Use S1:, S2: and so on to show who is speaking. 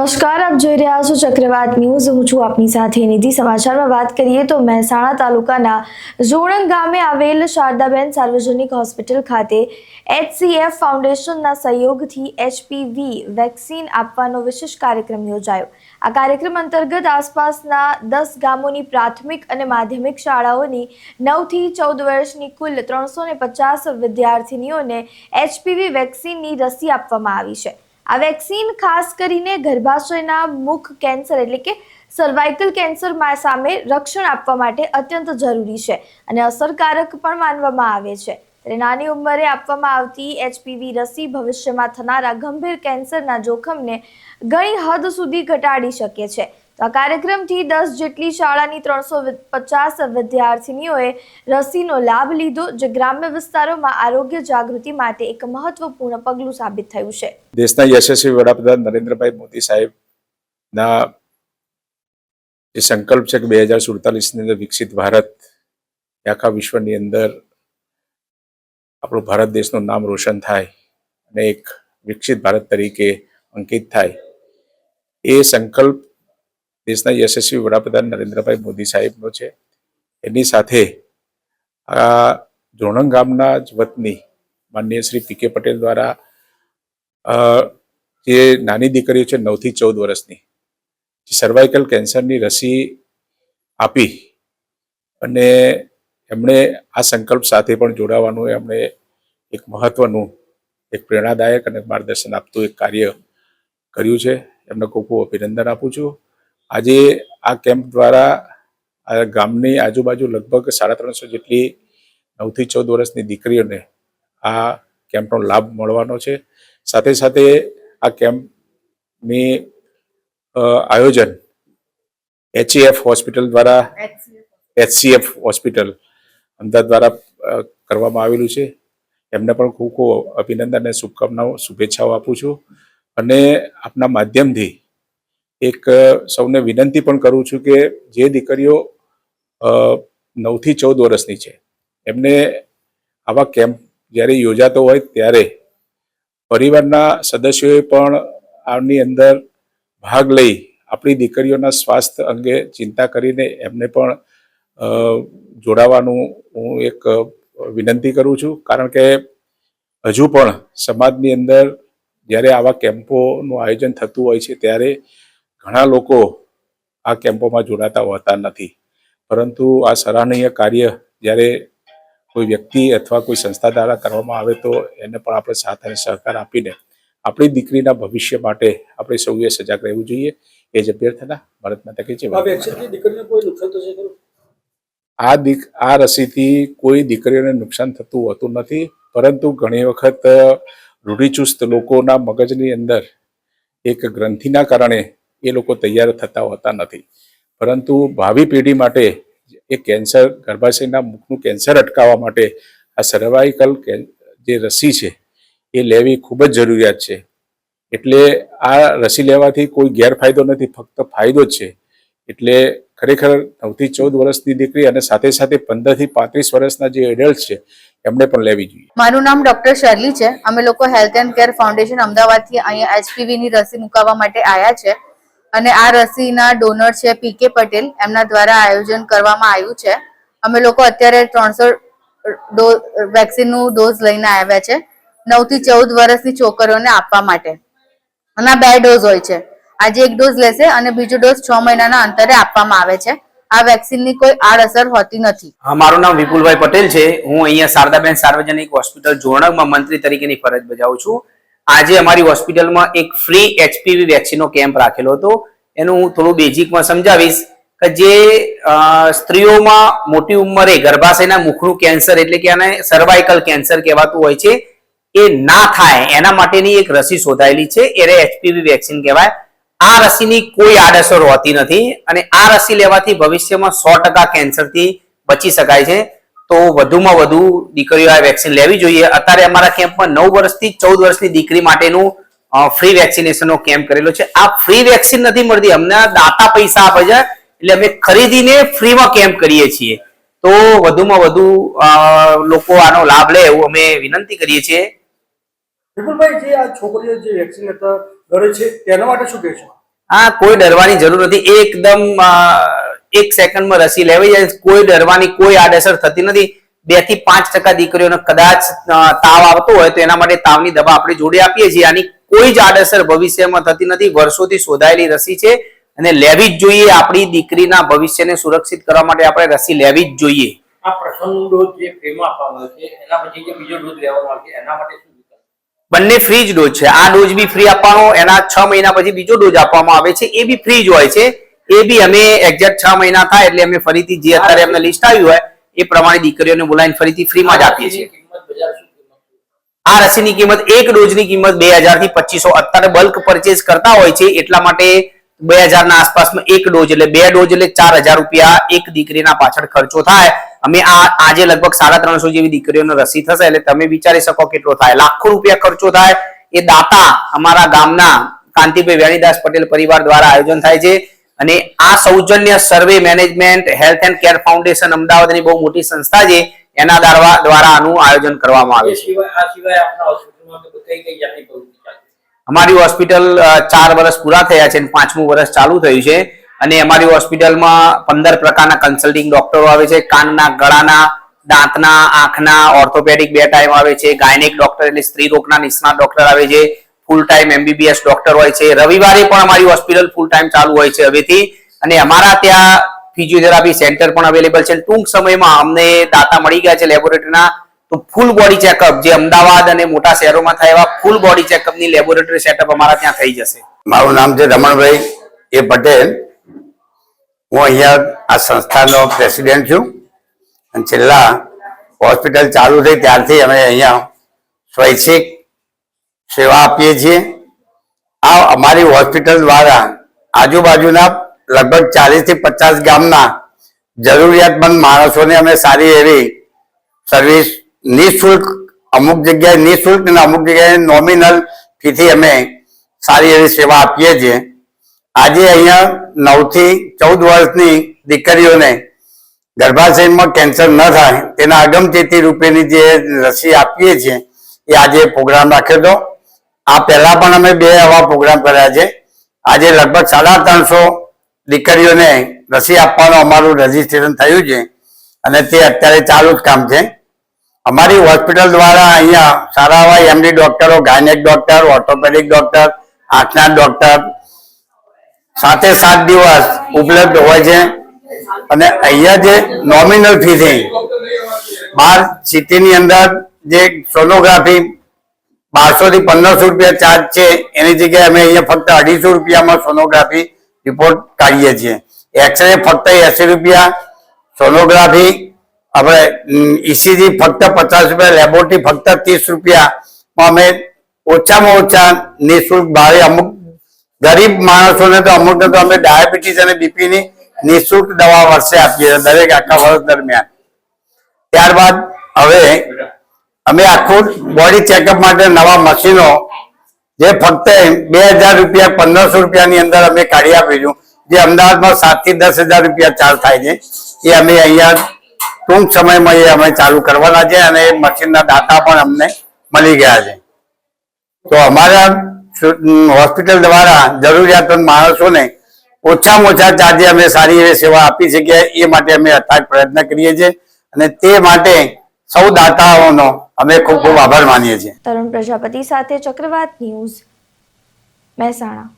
S1: નમસ્કાર, આપ જોઈ રહ્યા છો ચક્રવાત ન્યૂઝ. હું છું આપની સાથે નિધિ સમાચારમાં. વાત કરીએ તો મહેસાણા તાલુકાના જોણંગ ગામે આવેલ શારદાબેન સાર્વજનિક હોસ્પિટલ ખાતે એચસીએફ ફાઉન્ડેશનના સહયોગથી એચપીવી વેક્સિન આપવાનો વિશેષ કાર્યક્રમ યોજાયો. આ કાર્યક્રમ અંતર્ગત આસપાસના દસ ગામોની પ્રાથમિક અને માધ્યમિક શાળાઓની નવથી ચૌદ વર્ષની કુલ ત્રણસો ને પચાસ વિદ્યાર્થીનીઓને એચપીવી વેક્સિનની રસી આપવામાં આવી છે. આ વેક્સિન ખાસ કરીને ગર્ભાશયના મુખ કેન્સર એટલે કે સર્વાઇકલ કેન્સર સામે રક્ષણ આપવા માટે અત્યંત જરૂરી છે અને અસરકારક પણ માનવામાં આવે છે. ત્યારે નાની ઉંમરે આપવામાં આવતી એચપીવી રસી ભવિષ્યમાં થનારા ગંભીર કેન્સરના જોખમને ઘણી હદ સુધી ઘટાડી શકે છે. આ કાર્યક્રમથી દસ જેટલી શાળાની ત્રણસો પચાસ વિદ્યાર્થીનીઓએ રસીનો લાભ લીધો, જે ગ્રામ્ય વિસ્તારોમાં આરોગ્ય જાગૃતિ માટે એક મહત્વપૂર્ણ પગલું સાબિત થયું છે.
S2: દેશના યશસ્વી વડાપ્રધાન નરેન્દ્રભાઈ મોદી સાહેબના જે સંકલ્પ છે કે બે હજાર સુડતાલીસની અંદર વિકસિત ભારત આખા વિશ્વની અંદર આપણું ભારત દેશનું નામ રોશન થાય અને એક વિકસિત ભારત તરીકે અંકિત થાય. એ સંકલ્પ દેશના યશસ્વી વડાપ્રધાન નરેન્દ્રભાઈ મોદી સાહેબનો છે. એની સાથે આ જોણંગ ગામના જ વતની માનનીય શ્રી પી કે પટેલ દ્વારા જે નાની દીકરીઓ છે નવથી ચૌદ વર્ષની સર્વાઇકલ કેન્સરની રસી આપી અને એમણે આ સંકલ્પ સાથે પણ જોડાવાનું, એમણે એક મહત્વનું, એક પ્રેરણાદાયક અને માર્ગદર્શન આપતું એક કાર્ય કર્યું છે. એમને ખૂબ ખૂબ અભિનંદન આપું છું. આજે આ કેમ્પ દ્વારા ગામની આજુબાજુ લગભગ સાડા ત્રણસો જેટલી નવથી ચૌદ વર્ષની દીકરીઓને આ કેમ્પનો લાભ મળવાનો છે. સાથે સાથે આ કેમ્પની આયોજન એચઈએફ હોસ્પિટલ દ્વારા H C F hospital Ahmedabad દ્વારા કરવામાં આવેલું છે. એમને પણ ખૂબ ખૂબ અભિનંદન અને શુભકામનાઓ, શુભેચ્છાઓ આપું છું. અને આપના માધ્યમથી એક સૌને વિનંતી પણ કરું છું કે જે દીકરીઓ નવથી ચૌદ વર્ષની છે, એમને આવા કેમ્પ જ્યારે યોજાતો હોય ત્યારે પરિવારના સદસ્યોએ પણ આની અંદર ભાગ લઈ આપણી દીકરીઓના સ્વાસ્થ્ય અંગે ચિંતા કરીને એમને પણ જોડાવાનું હું એક વિનંતી કરું છું. કારણ કે હજુ પણ સમાજની અંદર જ્યારે આવા કેમ્પોનું આયોજન થતું હોય છે ત્યારે ઘણા લોકો આ કેમ્પોમાં જોડાતા હોતા નથી. પરંતુ આ સરાહનીય કાર્ય જ્યારે કોઈ વ્યક્તિ અથવા કોઈ સંસ્થા દ્વારા કરવામાં આવે તો એને પણ આપણે સાથ અને સહકાર આપીને આપણી દીકરીના ભવિષ્ય માટે આપણે સૌએ સજાગ રહેવું જોઈએ. એ જ અભ્યર્થના ભારત માતા કી
S3: ખરું?
S2: આ દીક આ રસીથી કોઈ દીકરીઓને નુકસાન થતું હોતું નથી. પરંતુ ઘણી વખત રૂઢિચુસ્ત લોકોના મગજની અંદર એક ગ્રંથિના કારણે એ લોકો તૈયાર થતા હોતા નથી. પરંતુ ભાવિ પેઢી માટે એ કેન્સર, ગર્ભાશયના મુખનું કેન્સર અટકાવવા માટે આ સર્વાઇકલ જે રસી છે, એ લેવી ખૂબ જ જરૂરિયાત છે. એટલે આ રસી લેવાથી કોઈ ગેરફાયદો નથી, ફક્ત ફાયદો જ છે. એટલે ખરેખર નવથી ચૌદ વર્ષની દીકરી અને સાથે સાથે પંદરથી પાંત્રીસ વર્ષના જે એડલ્ટ છે એમને પણ લેવી જોઈએ.
S4: મારું નામ ડોક્ટર શર્લી છે. અમે લોકો હેલ્થ એન્ડ કેર ફાઉન્ડેશન અમદાવાદથી અહીંયા એચપીવીની રસી મુકાવવા માટે આવ્યા છે. અને આ રસીના ડોનર છે પીકે પટેલ. એમના દ્વારા આયોજન કરવામાં આવ્યું છે. અમે લોકો અત્યારે ત્રણસો વેક્સિનનું ડોઝ લઈને આવ્યા છે. નવથી ચૌદ વર્ષની છોકરીઓને આપવા માટે. અને બે ડોઝ હોય છે. આજે એક ડોઝ લેશે અને બીજો ડોઝ છ મહિનાના અંતરે આપવામાં આવે છે. આ વેક્સિનની કોઈ આડઅસર હોતી નથી.
S5: મારું નામ વિપુલભાઈ પટેલ છે. હું અહીંયા શારદાબેન સાર્વજનિક હોસ્પિટલ જોણકમાં મંત્રી તરીકેની ફરજ બજાવું છું. આજે અમારી હોસ્પિટલમાં એક ફ્રી એચપીવી વેક્સિનનો કેમ્પ રાખેલો હતો. એનું હું થોડું બેઝિકમાં સમજાવીશ કે જે સ્ત્રીઓમાં મોટી ઉંમરે ગર્ભાશયના મુખનું કેન્સર એટલે કે આને સર્વાઇકલ કેન્સર કહેવાતું હોય છે, એ ના થાય, એના માટેની એક રસી શોધાયેલી છે. એને એચપીવી વેક્સિન કહેવાય. આ રસીની કોઈ આડઅસર હોતી નથી અને આ રસી લેવાથી ભવિષ્યમાં સો ટકા કેન્સરથી બચી શકાય છે. તો વધુમાં વધુ દીકરીઓ આ વેક્સિન લેવી જોઈએ. અત્યારે અમારા કેમ્પમાં નવ વર્ષથી ચૌદ વર્ષની દીકરી માટેનું ફ્રી વેક્સિનેશનનો કેમ્પ કરેલો છે. આ ફ્રી વેક્સિન નથી મળતી. અમને દાતા પૈસા આપે છે એટલે અમે ખરીદીને ફ્રીમાં કેમ્પ કરીએ છીએ. તો વધુમાં વધુ લોકો આનો લાભ લે એવું અમે વિનંતી કરીએ છીએ.
S3: વિપુલભાઈ જે આ છોકરીઓ જે વેક્સિન ઘરે છે તેના માટે શું કહેશો?
S5: હા કોઈ ડરવાની જરૂર નથી. એકદમ એક સેકન્ડમાં રસી લેવાઈ જાય કોઈ ડરવાની કોઈ આડઅસર થતી નથી. બેથી પાંચ ટકા દીકરીઓને કદાચ તાવ આવતો હોય તો એના માટે તાવની દવા આપણે જોડે આપીએ છીએ. આની કોઈ જ આડઅસર ભવિષ્યમાં થતી નથી. વર્ષોથી શોધાયેલી રસી છે અને લેવી જ જોઈએ. આપણી દીકરીના ભવિષ્યને સુરક્ષિત કરવા માટે આપણે રસી લેવી જ જોઈએ.
S3: આ પ્રથમ ડોઝ જે ફ્રીમાં આપવામાં છે એના પછી જે બીજો ડોઝ લેવામાં આવે એના માટે શું
S5: બંને ફ્રી જ ડોઝ છે. આ ડોઝ બી ફ્રી આપવાનો એના છ મહિના પછી બીજો ડોઝ આપવામાં આવે છે. એ બી ફ્રી જ હોય છે. એ બી અમે એક્ઝેક્ટ છ મહિના થાય એટલે અમે ફરીથી જે અત્યારે અમને લિસ્ટ આવ્યું હોય, એ પ્રમાણે દીકરીઓને બોલાવીને ફરીથી ફ્રીમાં જ આપીએ છીએ. આ રસીની કિંમત એક ડોઝની કિંમત બે હજારથી પચીસો અત્યારે બલ્ક પરચેઝ કરતા હોય છે, એટલા માટે બે હજાર ના આસપાસમાં એક ડોઝ એટલે બે ડોઝ એટલે ચાર હજાર રૂપિયા એક દીકરીના પાછળ ખર્ચો થાય. અમે આ આજે લગભગ સાડા ત્રણસો જેવી દીકરીઓનો રસી થશે એટલે તમે વિચારી શકો કેટલો થાય. લાખો રૂપિયા ખર્ચો થાય. એ દાતા અમારા ગામના કાંતિભાઈ વેણીદાસ પટેલ પરિવાર દ્વારા આયોજન થાય છે. અને આ સૌજન્ય સર્વે management health and care foundation અમદાવાદની બહુ મોટી સંસ્થા છે એના દ્વારા દ્વારા આનું આયોજન કરવામાં આવે છે. અમારી હોસ્પિટલ ચાર વર્ષ પૂરા થયા છે અને પાંચમું વર્ષ ચાલુ થયું છે. અને અમારી હોસ્પિટલમાં પંદર પ્રકારના કન્સલ્ટિંગ ડોક્ટરો આવે છે. કાનના ગળાના દાંતના આંખના ઓર્થોપેડિક બે ટાઈમ આવે છે. ગાયનેક ડોક્ટર એટલે સ્ત્રી રોગના નિષ્ણાત ડોક્ટર આવે છે. ફૂલ ટાઈમ એમબીબીએસ ડોક્ટર હોય છે. રવિવારે પણ અમારી હોસ્પિટલ ફૂલ ટાઈમ ચાલુ હોય છે હવેથી. અને અમારા ત્યાં ફિઝિયોથેરાપી સેન્ટર પણ અવેલેબલ છે. ટૂંક સમયમાં અમને દાતા મળી ગયા છે લેબોરેટરીના તો ફૂલ બોડી ચેકઅપ જે અમદાવાદ અને મોટા શહેરોમાં થાય એવા ફૂલ બોડી ચેકઅપની લેબોરેટરી સેટઅપ અમારા ત્યાં થઈ જશે.
S6: મારું નામ છે રમણભાઈ એ પટેલ. હું અહીંયા આ સંસ્થાનો પ્રેસિડેન્ટ છું. અને છેલ્લા હોસ્પિટલ ચાલુ થઈ ત્યારથી અમે અહીંયા સ્વૈચ્છિક સેવા આપીએ છીએ. આ અમારી હોસ્પિટલ દ્વારા આજુબાજુના લગભગ ચાલીસથી પચાસ ગામના જરૂરિયાતમંદ માણસોને અમે સારી એવી સર્વિસ નિઃશુલ્ક અમુક જગ્યાએ નિઃશુલ્ક અને અમુક જગ્યાએ નોમિનલ ફીથી અમે સારી એવી સેવા આપીએ છીએ. આજે અહીંયા નવથી ચૌદ વર્ષની દીકરીઓને ગર્ભાશયમાં કેન્સર ન થાય, તેના અગમચેતી રૂપેની જે રસી આપીએ છીએ, એ આજે પ્રોગ્રામ રાખ્યો હતો. આ પહેલા પણ અમે બે આવા પ્રોગ્રામ કર્યા છે. આજે લગભગ સાડા ત્રણસો દીકરીઓને રસી આપવાનું અમારું રજીસ્ટ્રેશન થયું છે અને તે અત્યારે ચાલુ જ કામ છે. અમારી હોસ્પિટલ દ્વારા અહીંયા સારા એવા એમડી ડોક્ટરો ગાયનેક ડોક્ટર ઓર્થોપેડિક ડોક્ટર આંખના ડોક્ટર સાથે સાત દિવસ ઉપલબ્ધ હોય છે. અને અહીંયા જે નોમિનલ ફી છે, બાર સિટીની અંદર જે સોનોગ્રાફી બારસો થી પંદરસો રૂપિયા ચાર્જ છે. એની જગ્યાએ અમે અહીંયા ફક્ત અઢીસો રૂપિયામાં સોનોગ્રાફી રિપોર્ટ કાઢીએ છીએ. એક્સરે ફક્ત એસી રૂપિયા. સોનોગ્રાફી આપણે ઈસીજી ફક્ત પચાસ રૂપિયા. લેબોરેટરી ફક્ત ત્રીસ રૂપિયામાં અમે ઓછામાં ઓછા નિઃશુલ્ક ભાવે અમુક ગરીબ માણસોને તો અમુકને તો અમે ડાયાબિટીસ અને બીપીની નિઃશુલ્ક દવા વર્ષે આપીએ દરેક આખા વર્ષ દરમિયાન. ત્યારબાદ હવે અમે આખું બોડી ચેકઅપ માટે નવા મશીનો જે ફક્ત બે હજાર રૂપિયા, પંદરસો રૂપિયાની અંદર અમે કાઢી આપીશું. જે અમદાવાદમાં સાતથી દસ હજાર રૂપિયા ચાર્જ થાય છે. એ અમે અહીંયા ટૂંક સમયમાં એ અમે ચાલુ કરવાના છે અને એ મશીનના દાતા પણ અમને મળી ગયા છે. તો અમારા હોસ્પિટલ દ્વારા જરૂરિયાતમંદ માણસોને ઓછામાં ઓછા ચાર્જે અમે સારી એવી સેવા આપી શકીએ. એ માટે અમે અથાગ પ્રયત્ન કરીએ છીએ. અને તે માટે સૌ દાતાઓનો અમે ખૂબ ખૂબ આભાર માનીએ છીએ.
S1: તરુણ પ્રજાપતિ સાથે ચક્રવાત ન્યૂઝ મહેસાણા.